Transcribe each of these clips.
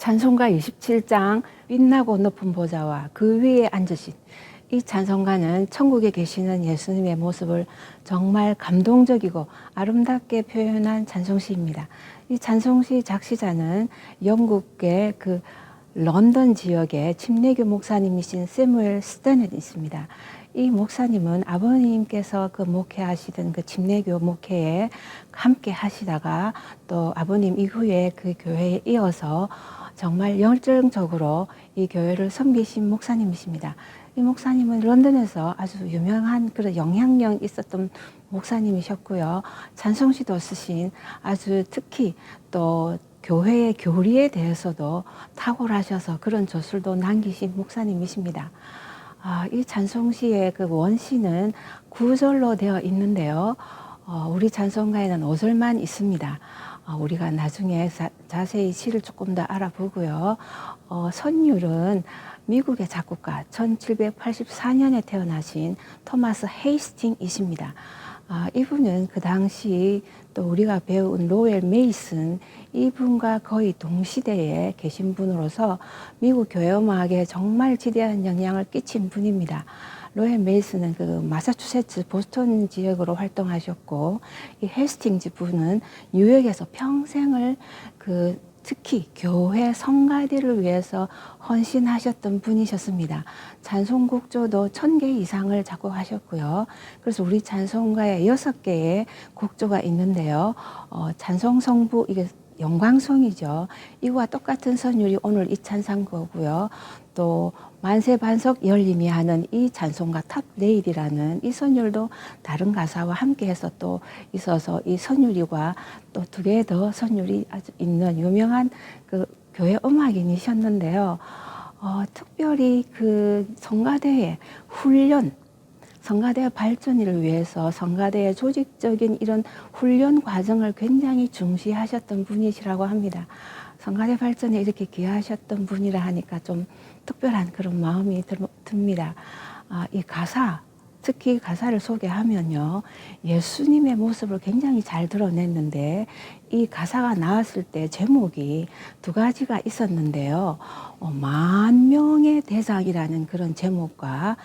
찬송가 27장 빛나고 높은 보좌와 그 위에 앉으신 이 찬송가는 천국에 계시는 예수님의 모습을 정말 감동적이고 아름답게 표현한 찬송시입니다. 이 찬송시 작시자는 영국의 그 런던 지역의 침례교 목사님이신 세무엘 스테넷이십니다. 이 목사님은 아버님께서 그 목회하시던 그 침례교 목회에 함께 하시다가 또 아버님 이후에 그 교회에 이어서 정말 열정적으로 이 교회를 섬기신 목사님이십니다. 이 목사님은 런던에서 아주 유명한 그런 영향력 있었던 목사님이셨고요. 찬송시도 쓰신 아주 특히 또 교회의 교리에 대해서도 탁월하셔서 그런 저술도 남기신 목사님이십니다. 아, 이 찬송시의 그 원시는 구절로 되어 있는데요. 어, 우리 찬송가에는 5절만 있습니다. 어, 우리가 나중에 자, 세히 시를 조금 더 알아보고요. 어, 선율은 미국의 작곡가 1784년에 태어나신 토마스 헤이스팅이십니다. 아, 이분은 그 당시 또 우리가 배운 로엘 메이슨 이분과 거의 동시대에 계신 분으로서 미국 교회 음악에 정말 지대한 영향을 끼친 분입니다. 로엘 메이슨은 그 마사추세츠 보스턴 지역으로 활동하셨고 이 헬스팅즈 분은 뉴욕에서 평생을 그 특히 교회 성가대를 위해서 헌신하셨던 분이셨습니다. 찬송곡조도 천 개 이상을 작곡하셨고요. 그래서 우리 찬송가에 여섯 개의 곡조가 있는데요. 어, 찬송성부 이게 영광송이죠. 이와 똑같은 선율이 오늘 이 찬상거고요. 또 만세 반석 열림이 하는 이 찬송가 탑 레일이라는 이 선율도 다른 가사와 함께해서 또 있어서 이 선율이와 또 두개더 선율이 아주 있는 유명한 그 교회 음악인이셨는데요. 어, 특별히 그 성가대의 훈련 성가대 발전을 위해서 성가대의 조직적인 이런 훈련 과정을 굉장히 중시하셨던 분이시라고 합니다. 성가대 발전에 이렇게 기여하셨던 분이라 하니까 좀 특별한 그런 마음이 듭니다. 아, 이 가사, 특히 가사를 소개하면요. 예수님의 모습을 굉장히 잘 드러냈는데 이 가사가 나왔을 때 제목이 두 가지가 있었는데요. 어, 만 명의 대상이라는 그런 제목과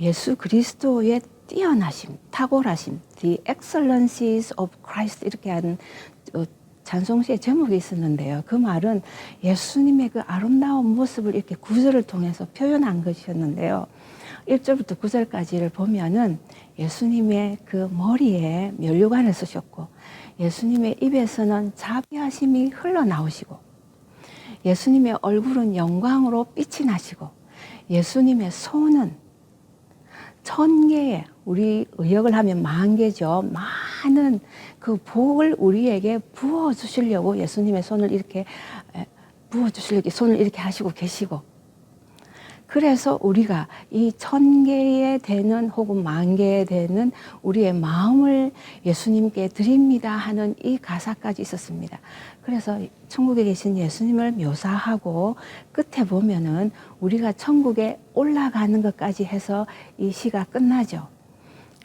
예수 그리스도의 뛰어나심, 탁월하심, The Excellencies of Christ 이렇게 하는 어, 찬송시의 제목이 있었는데요. 그 말은 예수님의 그 아름다운 모습을 이렇게 구절을 통해서 표현한 것이었는데요. 1절부터 9절까지를 보면은 예수님의 그 머리에 면류관을 쓰셨고 예수님의 입에서는 자비하심이 흘러나오시고 예수님의 얼굴은 영광으로 빛이 나시고 예수님의 손은 천 개의 우리 의역을 하면 만 개죠. 많은 그 복을 우리에게 부어 주시려고 예수님의 손을 이렇게 부어 주시려고 손을 이렇게 하시고 계시고 그래서 우리가 이 천 개에 되는 혹은 만 개에 되는 우리의 마음을 예수님께 드립니다 하는 이 가사까지 있었습니다. 그래서 천국에 계신 예수님을 묘사하고 끝에 보면은 우리가 천국에 올라가는 것까지 해서 이 시가 끝나죠.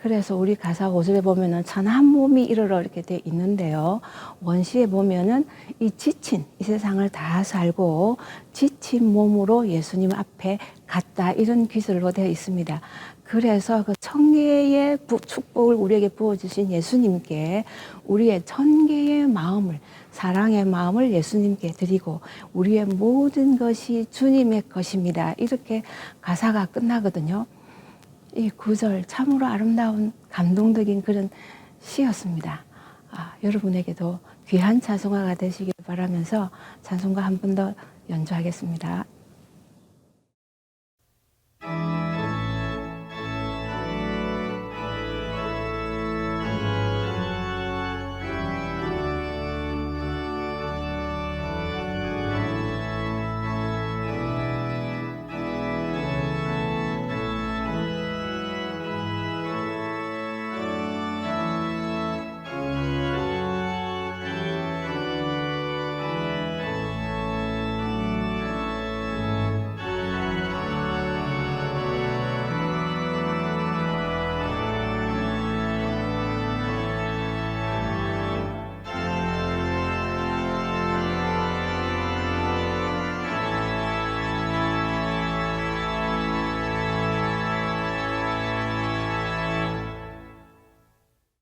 그래서 우리 가사 5절에 보면은 천 한 몸이 이르러 이렇게 돼 있는데요. 원시에 보면은 이 지친 이 세상을 다 살고 지친 몸으로 예수님 앞에 갔다 이런 기술로 되어 있습니다. 그래서 그 천개의 축복을 우리에게 부어주신 예수님께 우리의 천개의 마음을 사랑의 마음을 예수님께 드리고 우리의 모든 것이 주님의 것입니다. 이렇게 가사가 끝나거든요. 이 구절 참으로 아름다운 감동적인 그런 시였습니다. 아, 여러분에게도 귀한 찬송가가 되시길 바라면서 찬송가 한 번 더 연주하겠습니다.